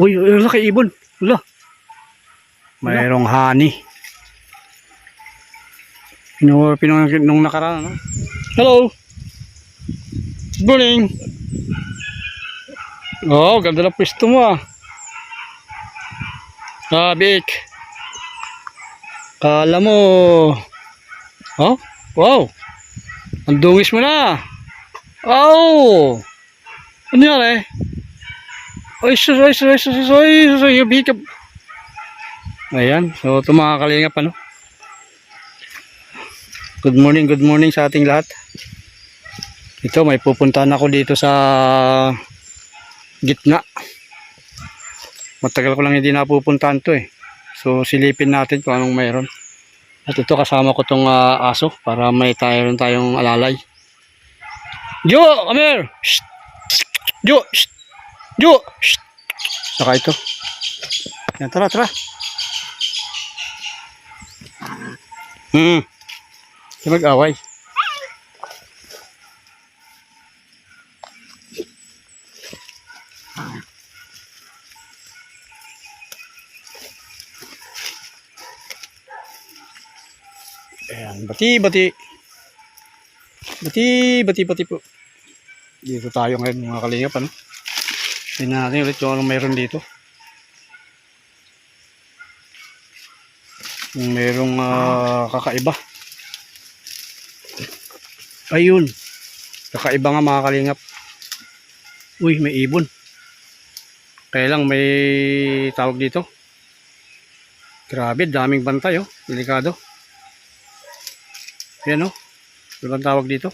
Uy, uy, laki ibon. Wala. Mayroong honey. Nung, pinung, nung nakaraan, no? Hello. Good morning. Oh, ganda ng pwesto mo ah. Ah, Vic. Kala mo. Oh, wow. Ang dungis mo na. Oh. Ano yan eh? Ay, sus, ay, sus, ay, sus, ay, sus, ay, sus, ay, Vic. Ayan, so ito mga kalingap ano. Good morning, good morning sa ating lahat. Ito, may pupuntahan ako dito sa gitna. Matagal ko lang hindi napupuntahan to eh. So silipin natin kung anong mayroon. At ito kasama ko tong ah, aso para may tayo tayong alalay. Jo, come here. Shh. Jo, shh. Shh. Saka ito. Yan, tara, tara. Hmm. Hindi mag-away. Ayan, bati, bati. Bati, bati, bati po. Dito tayo ngayon mga? Tingnan natin ulit kung anong mayroon dito. Kung mayroong ah, kakaiba. Ayun. Kakaiba nga mga kalingap. Uy, may ibon. Kaya lang may tawag dito. Grabe, daming bantay oh. Delikado. Yan oh. Ano bang tawag dito?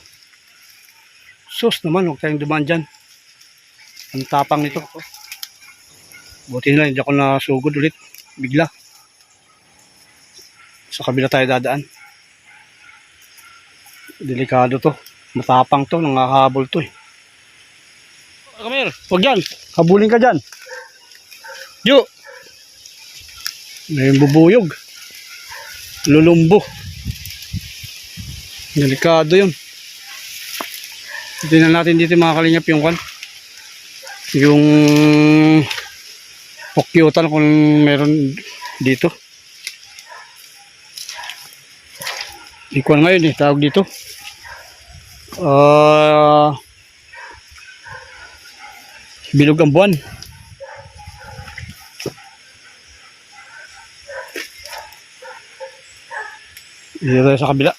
Sus naman, huwag tayong dumaan dyan. Ang tapang nito. Buti na lang, hindi ako nasugod ulit. Bigla. Sa kabila tayo dadaan. Delikado to. Matapang to, nangahabol to eh. Here. Huwag dyan. Habulin ka dyan. Yo. May bubuyog. Lulumbo. Delikado yun. Tingnan natin dito mga kalingap yung kwan. Yung pokyutan kung meron dito. Ikuan ngayon eh, tawag dito. Ah... bilog ang buwan. Dito sa kabila.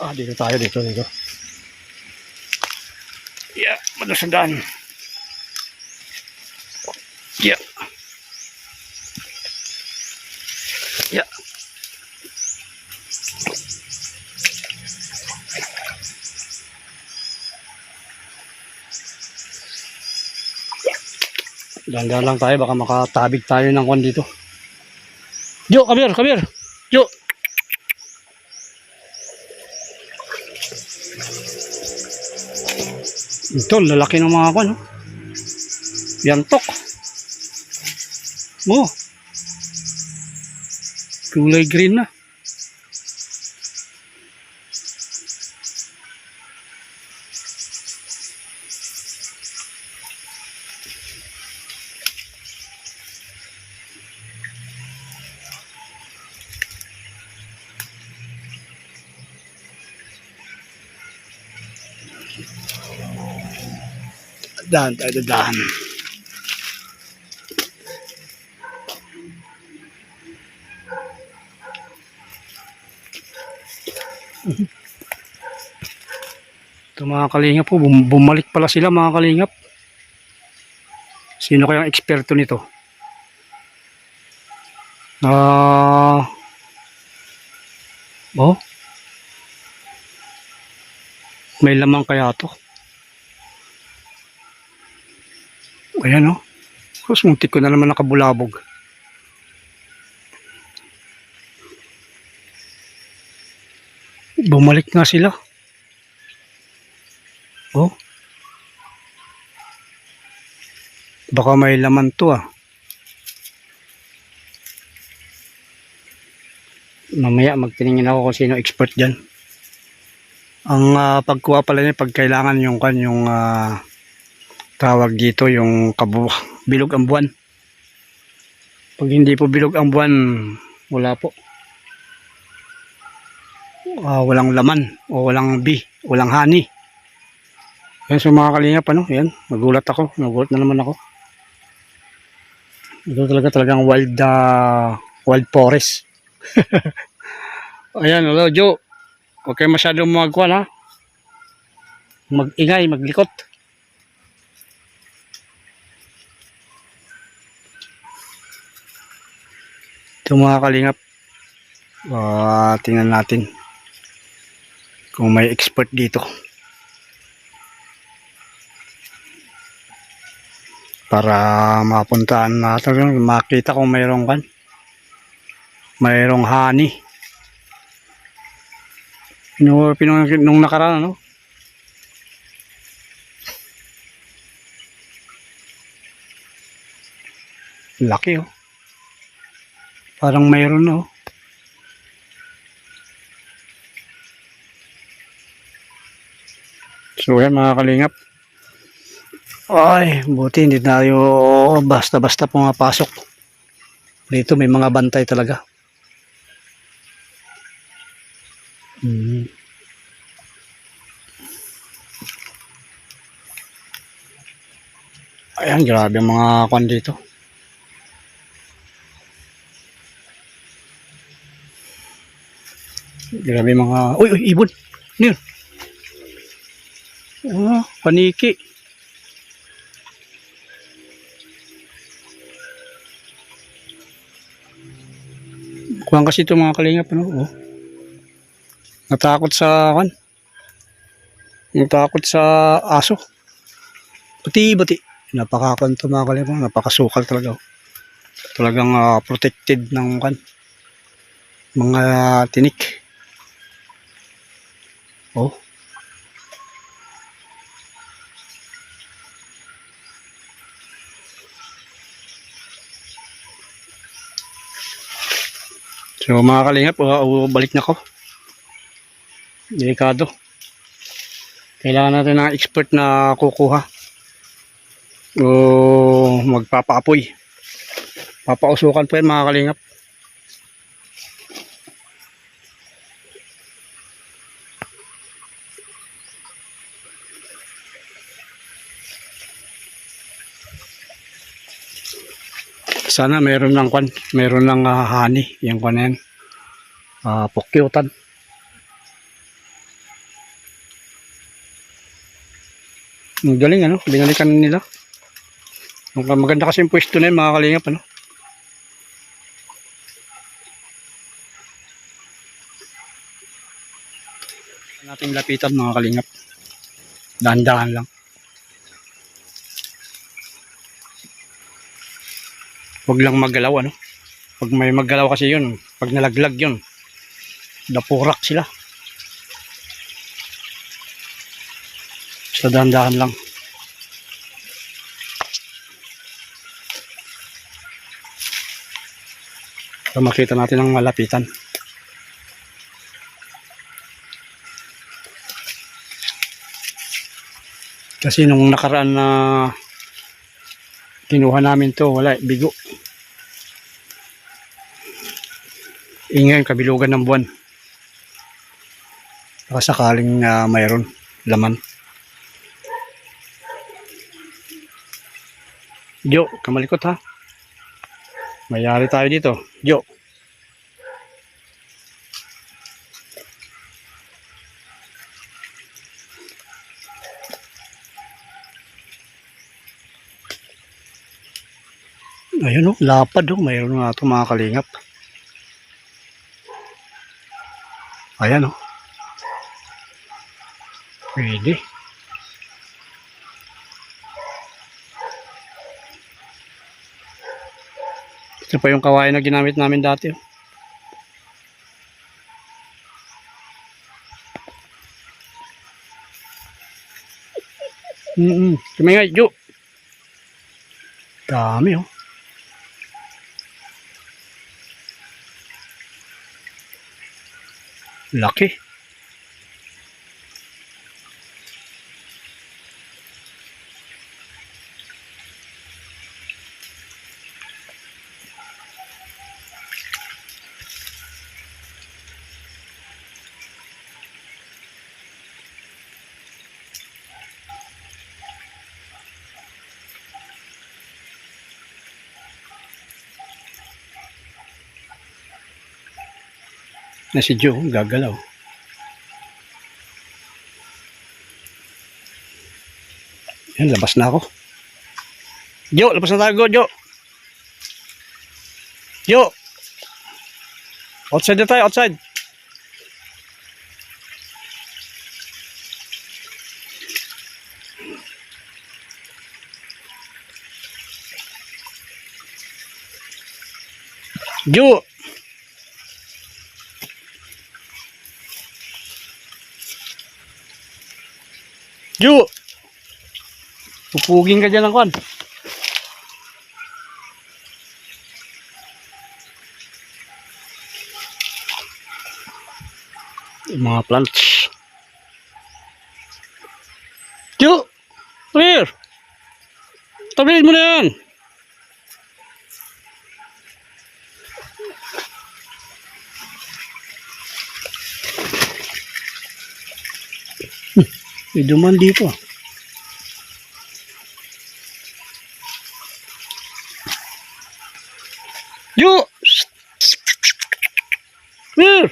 Ah, dito tayo, dito, dito. Yeah, malasandaan. Yeah. Yeah. Dahan-dahan lang tayo, baka makatabig tayo ng kwan dito. Jo, come here, come here. Jo. Ito, lalaki ng mga kwan. Oh. Yantok. Oh. Kulay green na. Dahan tayo, dahan. Ito mga kalingap po, bum- bumalik pala sila mga kalingap. Sino kayang eksperto nito? Ah... oh? May lamang kaya to? Ayan o. Oh. Tapos muntik ko na naman nakabulabog. Bumalik nga sila. Oh. Baka may laman to ah. Mamaya magtiningin ako kung sino expert dyan. Ang ah, pagkuha pala niya pag kailangan yung kan yung ah, tawag dito yung kabu bilog ang buwan. Pag hindi po bilog ang buwan, wala po. Ah, walang laman o walang bi, walang honey. Yan so mga kalingap ano, yan, nagulat ako, nagulat na naman ako. Ito talaga talagang wild ah, wild forest. Ayan, hello Joe. Kayo masyadong magkuhan ha. Mag-ingay, maglikot. Ito mga kalingap. Ah, tingnan natin kung may expert dito. Para mapuntaan natin, makita kung mayroong kan. Mayroong honey. Nung, pinung, nung nakaraan, ano? Laki, oh. Parang mayroon, oh. So, yan mga kalingap. Ay, buti hindi tayo basta-basta pumapasok. Dito may mga bantay talaga. Hmm. Ayan, grabe ang mga kwan dito. Grabe mga... Uy, uy, ibon! Ano? Ah, paniki. Kuhan kasi ito mga kalingap, ano? Oh. Natakot sa, kan? Natakot sa aso. Bati, bati. Napakakan ito mga kalingap, napakasukal talaga. Oh. Talagang ah, protected ng, kan? Mga tinik. Oh. So mga kalingap, uh, balik na ko. Delikado. Kailangan natin ng expert na kukuha. O magpapaapoy. Papausukan po yan mga kalingap. Sana meron ng kwan, meron ng ah, honey, yung kwan na yan. Ah, pukyutan. Ang galing ano, linganikan nila. Maganda kasi yung pwesto na yun, mga kalingap ano. nating lapitan mga kalingap. Dahan-dahan lang. Huwag lang maggalaw ano. Pag may maggalaw kasi yun, pag nalaglag yun, napurak sila. Basta dahan-dahan lang. Para makita natin ang malapitan. Kasi nung nakaraan na kinuha namin to, wala, bigo. Ingay, kabilugan ng buwan. Baka sakaling ah, mayroon laman. Jo, kamalikot ha. Mayari tayo dito. Jo. Ayun o, lapad o. Mayroon nga ito mga kalingap. Ayan o. Pwede. Ito pa yung kawain na ginamit namin dati. oh. Mm -mm. Tumingay, Jo. Dami oh. Laki. Na si Joe, gagalaw. Yan, labas na ako. Jo, labas na tayo, Jo. Jo. Outside na tayo, outside. Jo. Jo. Pupuging ka dyan ng kwan. Mga plants. Come here! Tabilin mo na yan! May duman dito. Yo! Here!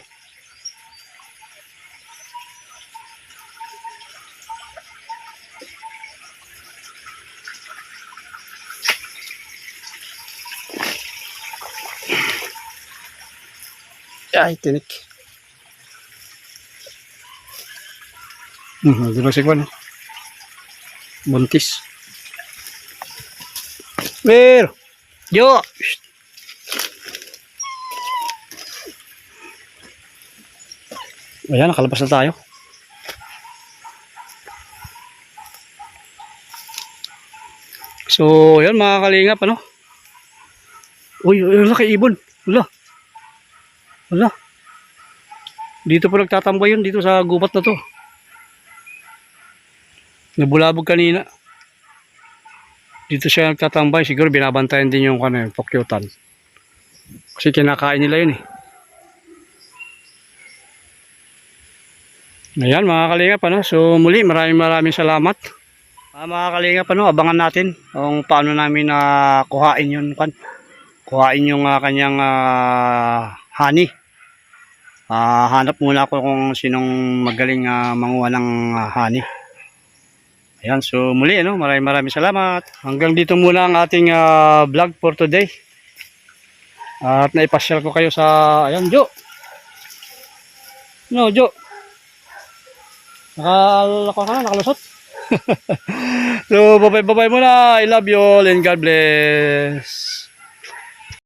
Ay, tinik. Hmm, di ba si Kwan? Buntis. Where? Yo! Ayan, nakalabas na tayo. So, ayan mga kalingap, ano? Uy, uy, laki ibon. Wala. Wala. Dito po nagtatambay yun, dito sa gubat na to. Nabulabog kanina. Dito siya nagtatambay. Siguro binabantayan din yung ano, pokyutan. Kasi kinakain nila yun eh. Ayan mga kalingap ano. So muli maraming maraming salamat. Ah, mga kalingap ano, abangan natin kung paano namin na kuhain yun kan. Kuhain yung ah, kanyang ah, honey. Ah, hanap muna ako kung sinong magaling ah, manguha ng ah, honey. Ayan, so muli ano, maraming maraming salamat. Hanggang dito muna ang ating ah, vlog for today. At naipasyal ko kayo sa, ayan, Jo. No, Jo. Nakalako ka na, nakalusot. so, bye-bye, bye-bye muna. I love you all and God bless.